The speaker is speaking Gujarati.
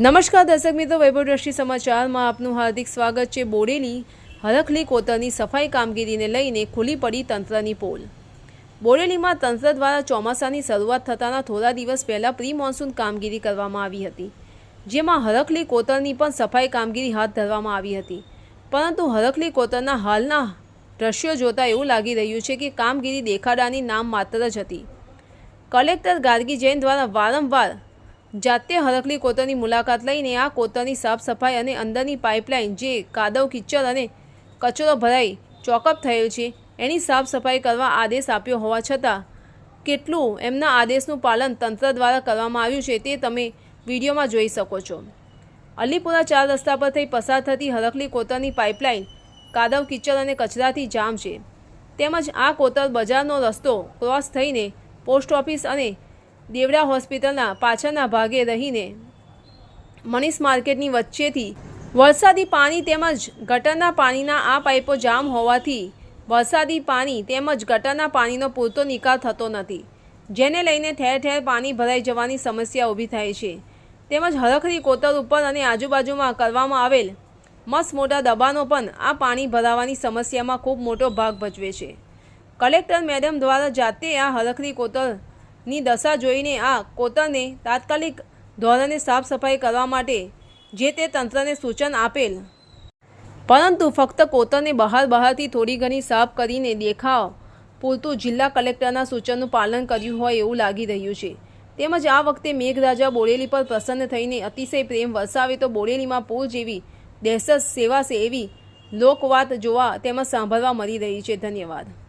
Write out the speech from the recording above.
નમસ્કાર દર્શક મિત્રો, વૈભવ દ્રષ્ટિ સમાચારમાં આપનું હાર્દિક સ્વાગત છે. બોડેલી હરખલી કોતરની સફાઈ કામગીરીને લઈને ખુલ્લી પડી તંત્રની પોલ. બોડેલીમાં તંત્ર દ્વારા ચોમાસાની શરૂઆત થતાના થોડા દિવસ પહેલાં પ્રી મોન્સૂન કામગીરી કરવામાં આવી હતી. જેમાં હરખલી કોતરની પણ સફાઈ કામગીરી હાથ ધરવામાં આવી હતી. પરંતુ હરખલી કોતરના હાલના દ્રશ્યો જોતાં એવું લાગી રહ્યું છે કે કામગીરી દેખાડાની નામ માત્ર જ હતી. કલેક્ટર ગાર્ગી જૈન દ્વારા વારંવાર જાતે હરકલી કોતરની મુલાકાત લઈને આ કોતરની સાફ સફાઈ અને અંદરની પાઇપલાઇન જે કાદવ કિચડ અને કચરો ભરાઈ ચોકઅપ થયેલ છે, એની સાફ સફાઈ કરવા આદેશ આપ્યો હોવા છતાં કેટલું એમના આદેશનું પાલન તંત્ર દ્વારા કરવામાં આવ્યું છે તે તમે વિડીયોમાં જોઈ શકો છો. અલીપુરા ચાર રસ્તા પર થઈ પસાર થતી હરકલી કોતરની પાઇપલાઇન કાદવ કિચડ અને કચરાથી જામ છે. તેમજ આ કોતર બજારનો રસ્તો ક્રોસ થઈને પોસ્ટ ઓફિસ અને દેવડા હોસ્પિટલના પાછળના ભાગે રહીને મનીષ માર્કેટની વચ્ચેથી વરસાદી પાણી તેમજ ગટરના પાણીના આ પાઇપો જામ હોવાથી વરસાદી પાણી તેમજ ગટરના પાણીનો પૂરતો નિકાલ થતો નથી, જેને લઈને ઠેર ઠેર પાણી ભરાઈ જવાની સમસ્યા ઊભી થાય છે. તેમજ હરખરી કોતર ઉપર અને આજુબાજુમાં કરવામાં આવેલ મસ્ત મોટા દબાણો પણ આ પાણી ભરાવાની સમસ્યામાં ખૂબ મોટો ભાગ ભજવે છે. કલેક્ટર મેડમ દ્વારા જાતે આ હરખરી કોતરની દશા જોઈને આ કોતરને તાત્કાલિક ધોરણે સાફ સફાઈ કરવા માટે જે તે તંત્રને સૂચન આપેલ. પરંતુ ફક્ત કોતરને બહાર બહારથી થોડી ઘણી સાફ કરીને દેખાવ પૂરતું જિલ્લા કલેક્ટરના સૂચનનું પાલન કર્યું હોય એવું લાગી રહ્યું છે. તેમજ આ વખતે મેઘરાજા બોડેલી પર પ્રસન્ન થઈને અતિશય પ્રેમ વરસાવે તો બોડેલીમાં પૂર જેવી દહેશત સેવાશે એવી લોકવાત જોવા તેમજ સાંભળવા મળી રહી છે. ધન્યવાદ.